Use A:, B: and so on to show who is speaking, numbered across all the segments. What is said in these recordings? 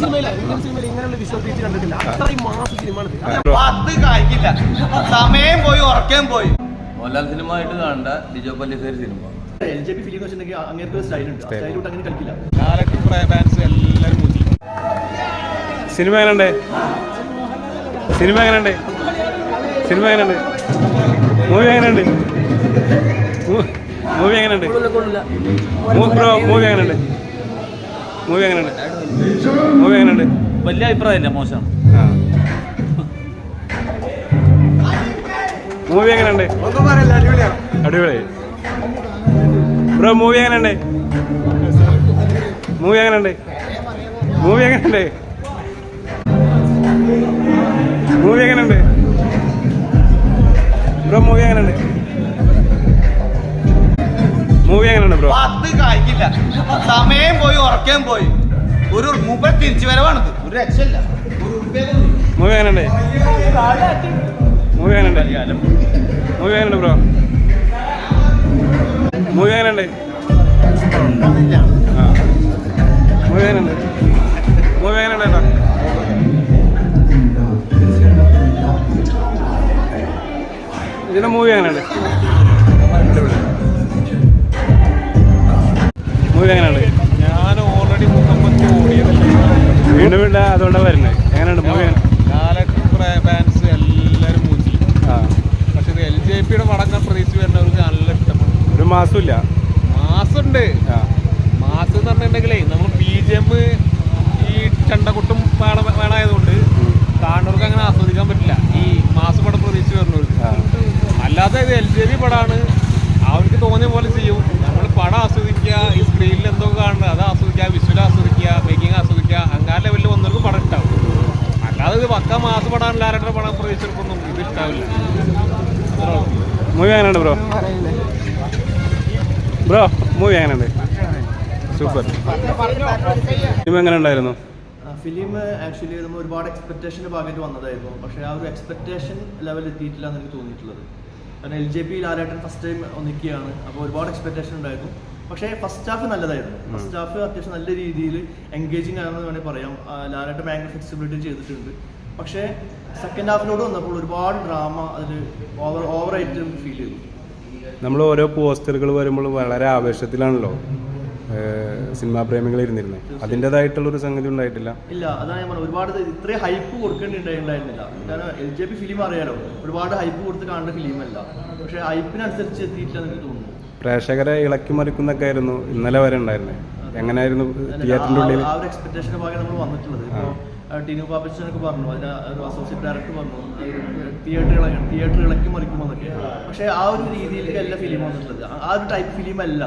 A: സിനിമയിലെ ഇന്ത്യൻ സിനിമയിൽ ഇങ്ങനെയുള്ള വിഷ്വൽ ഫീച്ചർ കണ്ടിട്ടില്ല. അത്രയും മാസ് സിനിമയാണ്
B: അത് കഴിക്കില്ല സമയം പോയി ഉറക്കം പോയി.
C: മോഹൻലാൽ സിനിമ ആയിട്ട് കാണണ്ട. Lijo Pellissery cinema
A: L J P film വെച്ചിട്ടുണ്ടെങ്കിൽ അങ്ങനത്തെ ആ സ്റ്റൈലോട്ട് അങ്ങനെ കളിക്കില്ല.
D: സിനിമ എങ്ങനെയുണ്ട്? സിനിമ എങ്ങനെയുണ്ട്? സിനിമ എങ്ങനെയുണ്ട്? മൂവി എങ്ങനെയുണ്ട്? മൂവി എങ്ങനെയുണ്ട്? ബ്രോ മൂവി എങ്ങനെയുണ്ട്? മൂവി എങ്ങനെയുണ്ട്? മൂവി എങ്ങനെയുണ്ട്?
C: വലിയ അഭിപ്രായമില്ല മോശം
D: ആ. മൂവി എങ്ങനെയുണ്ട്? അടിപൊളി. ബ്രോ മൂവി എങ്ങനെയുണ്ട്? മൂവി എങ്ങനെയുണ്ട്? മൂവി എങ്ങനെയുണ്ട്? മൂവി എങ്ങനെയുണ്ട്? ബ്രോ മൂവി എങ്ങനെയുണ്ട്? മൂവി എങ്ങനെയുണ്ട് ബ്രോ
B: കഴിക്കില്ല സമയം പോയി ഉറക്കം പോയി. ഒരു മൂപ്പർ തിരിച്ചു വരവാണിത്. ഒരു ഉറുപ്പിക
D: മൂവി എങ്ങനെയുണ്ട്? മൂവി എങ്ങനെയുണ്ട്? മൂവി എങ്ങനെയുണ്ട് ബ്രോ? മൂവി എങ്ങനെയുണ്ട്? മൂവി എങ്ങനെയുണ്ട്? മൂവി എങ്ങനെയുണ്ട് ഇതിന്റെ മൂവി എങ്ങനെയുണ്ട്? മാസമില്ല.
E: മാസുണ്ട് മാസം എന്ന് പറഞ്ഞിട്ടുണ്ടെങ്കിലേ നമ്മൾ ബി ജി എം ഈ ചണ്ടക്കുട്ടും വേണ വേണമായതുകൊണ്ട് കാണുന്നവർക്ക് അങ്ങനെ ആസ്വദിക്കാൻ പറ്റില്ല. ഈ മാസം പടം പ്രതീക്ഷിച്ച് വരുന്നവർക്ക്. അല്ലാതെ ഇത് എൽ ജെ ബി പടമാണ് അവർക്ക് തോന്നിയ പോലെ ചെയ്യും. നമ്മൾ പടം ആസ്വദിക്കുക ഈ സ്ക്രീനിൽ എന്തോ കാണുന്നത് അത് ആസ്വദിക്കുക വിഷ്വൽ ആസ്വദിക്കുക മേക്കിംഗ് ആസ്വദിക്കുക അങ്ങനെ ലെവലിൽ വന്നവർക്ക് പടം ഉണ്ടാവും അല്ലാതെ ഇത് പക്ക മാസ് പടമാണ് ആരുടെ പടം പ്രതീക്ഷിച്ചവർക്കൊന്നും ഇത് ഇഷ്ടാവില്ല. അത്രേ
D: മൂവി അങ്ങനെയാണ് ബ്രോ? ബ്രോ മൂവി എങ്ങനെയുണ്ട്? സൂപ്പർ സിനിമ എങ്ങനെ ഉണ്ടായിരുന്നു?
A: ഫിലിം ആക്ച്വലി നമ്മൾ ഒരുപാട് എക്സ്പെക്ടേഷന്റെ ഭാഗമായിട്ട് വന്നതായിരുന്നു. പക്ഷേ ആ ഒരു എക്സ്പെക്ടേഷൻ ലെവൽ എത്തിയിട്ടില്ല എന്ന് എനിക്ക് തോന്നിയിട്ടുള്ളത്. കാരണം L J P Lalettan first time ഒന്നിക്കുകയാണ് അപ്പോൾ ഒരുപാട് എക്സ്പെക്ടേഷൻ ഉണ്ടായിരുന്നു. പക്ഷേ ഫസ്റ്റ് ഹാഫ് നല്ലതായിരുന്നു. ഫസ്റ്റ് ഹാഫ് അത്യാവശ്യം നല്ല രീതിയിൽ എൻഗേജിങ് ആണെന്ന് വേണമെങ്കിൽ പറയാം. ലാലേട്ടൻ ഭയങ്കര ഫ്ലെക്സിബിലിറ്റി ചെയ്തിട്ടുണ്ട്. പക്ഷേ സെക്കൻഡ് ഹാഫിനോട് വന്നപ്പോൾ ഒരുപാട് ഡ്രാമ അതിൽ ഓവർ ഓവറായിട്ട് ഫീൽ ചെയ്തു.
D: നമ്മൾ ഓരോ പോസ്റ്ററുകൾ വരുമ്പോൾ വളരെ ആവേശത്തിലാണല്ലോ സിനിമാ പ്രേമികൾ ഇരുന്നിരുന്നത്. അതിന്റെതായിട്ടുള്ള ഒരു സംഗതി ഉണ്ടായിട്ടില്ല.
A: ഇല്ല അതാണ് ഞാൻ ഒരുപാട് ഇത് ഇത്രയും ഹൈപ്പ് കൊടുക്കേണ്ടിണ്ടായിരുന്നില്ല കാരണം എൽ ജെ പി ഫിലിം അറിയാലോ ഒരുപാട് ഹൈപ്പ് കൊടുത്ത് കാണേണ്ട ഫിലിമല്ല പക്ഷേ ഹൈപ്പിനനുസരിച്ച് എത്തിയിട്ടില്ല എനിക്ക് തോന്നുന്നു.
D: പ്രേക്ഷകരെ ഇളക്കി മറിക്കുന്നൊക്കെ ആയിരുന്നു ഇന്നലെ വരെ ഉണ്ടായിരുന്നത് എങ്ങനെയായിരുന്നു
A: തിയേറ്ററിന്റെ
D: ഉള്ളിൽ?
A: ആ ഒരു എക്സ്പെക്ടേഷന്റെ ഭാഗം നമ്മൾ വന്നിട്ടുള്ളത്. ടിനു പാപ്പച്ചനൊക്കെ പറഞ്ഞു അതിന് ഒരു അസോസിയേറ്റ് ഡയറക്ടർ പറഞ്ഞു തിയേറ്റർ തിയേറ്റർ ഇളക്കി മറിക്കുമെന്നൊക്കെ പക്ഷെ ആ ഒരു രീതിയിലേക്ക് അല്ല ഫിലിം വന്നിട്ടുള്ളത്. ആ- ഒരു ടൈപ്പ് ഫിലിം അല്ല.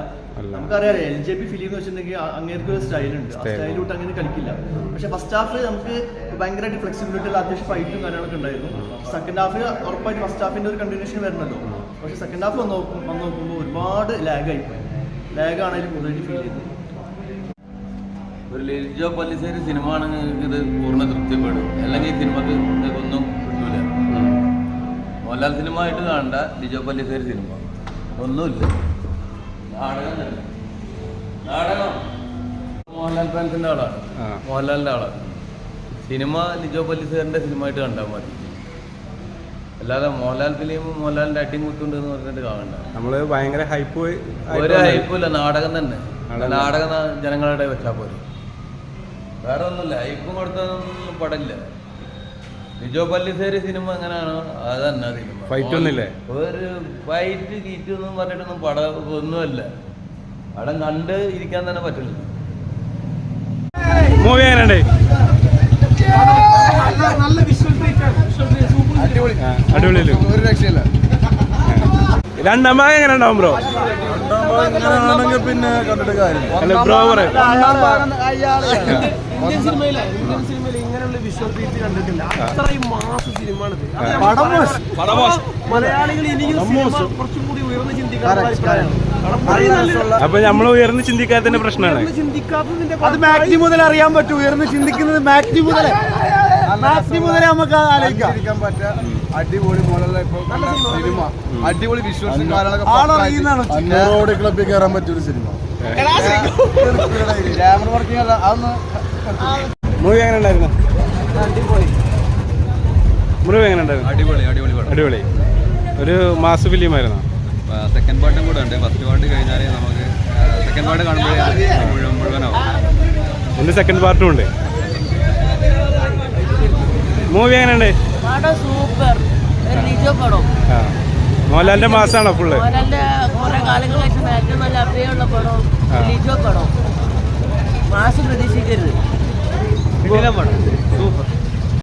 A: നമുക്കറിയാം എൽ ജെ പി ഫിലിം എന്ന് വെച്ചിട്ടുണ്ടെങ്കിൽ അങ്ങനത്തെ ഒരു സ്റ്റൈലുണ്ട് ആ. സ്റ്റൈലോട്ട് അങ്ങനെ കളിക്കില്ല. പക്ഷെ ഫസ്റ്റ് ഹാഫ് നമുക്ക് ഭയങ്കരമായിട്ട് ഫ്ലെക്സിബിലിറ്റി ഉള്ള അത്യാവശ്യം ഫൈറ്റും കാര്യങ്ങളൊക്കെ ഉണ്ടായിരുന്നു. സെക്കൻഡ് ഹാഫ് ഉറപ്പായിട്ട് ഫസ്റ്റ് ഹാഫിന്റെ ഒരു കണ്ടിന്യൂഷൻ വരണല്ലോ പക്ഷെ സെക്കൻഡ് ഹാഫ് വന്ന് നോക്കും വന്ന് നോക്കുമ്പോൾ ഒരുപാട് ലാഗായി ലാഗാണ് അതിൽ കൂടുതലായിട്ട് ഫീൽ ചെയ്തത്
C: ഒരു ലിജോ പല്ലിശ്ശേരി സിനിമ ആണെങ്കിൽ ഇത് പൂർണ തൃപ്തിപ്പെടും. അല്ലെങ്കിൽ ഈ സിനിമക്ക് ഇതൊന്നും കിട്ടൂല. മോഹൻലാൽ സിനിമ ആയിട്ട് കാണണ്ട ലിജോ പല്ലിശ്ശേരി സിനിമ ഒന്നുമില്ല. നാടകം തന്നെ. നാടകം. മോഹൻലാൽ ഫാൻസിന്റെ ആളാണ്.
D: മോഹൻലാലിന്റെ
C: മോഹൻലാലിന്റെ ആളാണ് സിനിമ ലിജോ പല്ലിശ്ശേരിന്റെ സിനിമ ആയിട്ട് കണ്ടാൽ മതി. അല്ലാതെ മോഹൻലാൽ ഫിലിം മോഹൻലാലിന്റെ അടിയും കുത്തുണ്ട് എന്ന് പറഞ്ഞിട്ട് കാണണ്ട.
D: നമ്മൾ ഭയങ്കര ഹൈപ്പ്
C: ഒരു ഹൈപ്പില്ല നാടകം തന്നെ.
D: നാടകം.
C: ജനങ്ങളുടെ വെച്ചാൽ പോരെ. വേറെ ഒന്നും ലൈഫ് കൊടുത്തൊന്നും പടമില്ല ബിജോ പല്ലിശ്ശേരി സിനിമ എങ്ങനെയാണോ അത് തന്നെ സിനിമ
D: Fight ഒന്നുമില്ലേ?
C: ഒരു ഫൈറ്റ് കീറ്റ് ഒന്നും പറഞ്ഞിട്ടൊന്നും പടം ഒന്നുമല്ല. പടം കണ്ട് ഇരിക്കാൻ തന്നെ പറ്റില്ല.
D: മൂവി എങ്ങനെയുണ്ട്? അടിപൊളിയല്ലേ?
E: ഒരു രക്ഷയില്ല.
D: രണ്ടാം ഭാഗം എങ്ങനെ ഉണ്ടാവും ബ്രോ?
E: പിന്നെ കണ്ടിട്ട് കാര്യം
D: അല്ല ബ്രോ പറയും.
A: ഇന്ത്യൻ സിനിമയിലെ ഇന്ത്യൻ സിനിമയിൽ ഇങ്ങനെയുള്ള വിഷ്വൽ ഫീച്ചർ കണ്ടിട്ടില്ല. അത്രയും മാസ് സിനിമയാണ് മലയാളികൾ ഇനിയും സിനിമ കുറച്ചും കൂടി ഉയർന്ന് ചിന്തിക്കാനുള്ള അഭിപ്രായമാണ് അത്രയും നല്ല
D: അപ്പൊ നമ്മൾ ഉയർന്ന് ചിന്തിക്കാത്തതിന്റെ പ്രശ്നമാണ്.
A: ചിന്തിക്കാത്തതിന്റെ
F: അത് മാക്സി മുതൽ അറിയാൻ പറ്റും. ഉയർന്ന് ചിന്തിക്കുന്നത് മാക്സി മുതലേ. മാക്സി മുതലേ നമുക്ക് ആലോചിക്കാം.
E: അടിപൊളി ഇപ്പൊ സിനിമ. അടിപൊളി അഞ്ഞൂറോട് ക്ലബിൽ കയറാൻ പറ്റിയൊരു സിനിമ. ക്യാമറ വർക്കിംഗ് അല്ല അതൊന്ന്
D: മൂവി എങ്ങനെ ഉണ്ടായിരുന്നു? മൂവി എങ്ങനെ ഉണ്ടായിരുന്നു?
G: അടിപൊളി അടിപൊളി പടം.
D: അടിപൊളി. ഒരു മാസ് ഫിലിമായിരുന്നു
G: സെക്കൻഡ് പാർട്ടും കൂടെ ഉണ്ട്. ഫസ്റ്റ് പാർട്ട് കഴിഞ്ഞാലേ നമുക്ക് സെക്കൻഡ് പാർട്ട് കാണുമ്പോഴേ മുഴുവൻ മുഴുവനാവും
D: എന്റെ സെക്കൻഡ് പാർട്ടും ഉണ്ട്. മൂവി എങ്ങനെയുണ്ട്?
H: പടം സൂപ്പർ. ഒരു നിജോ പടം.
D: ആ. മോഹൻലാലിന്റെ മാസാണോ ഫുള്ള്
H: മോഹൻലാലിന്റെ കുറെ കാലങ്ങൾക്ക് ശേഷം ഏറ്റവും നല്ല അഭിനയമുള്ള പടം. ലിജോ പടം. മാസം പ്രതീക്ഷിക്കരുത്. പടം. സൂപ്പർ.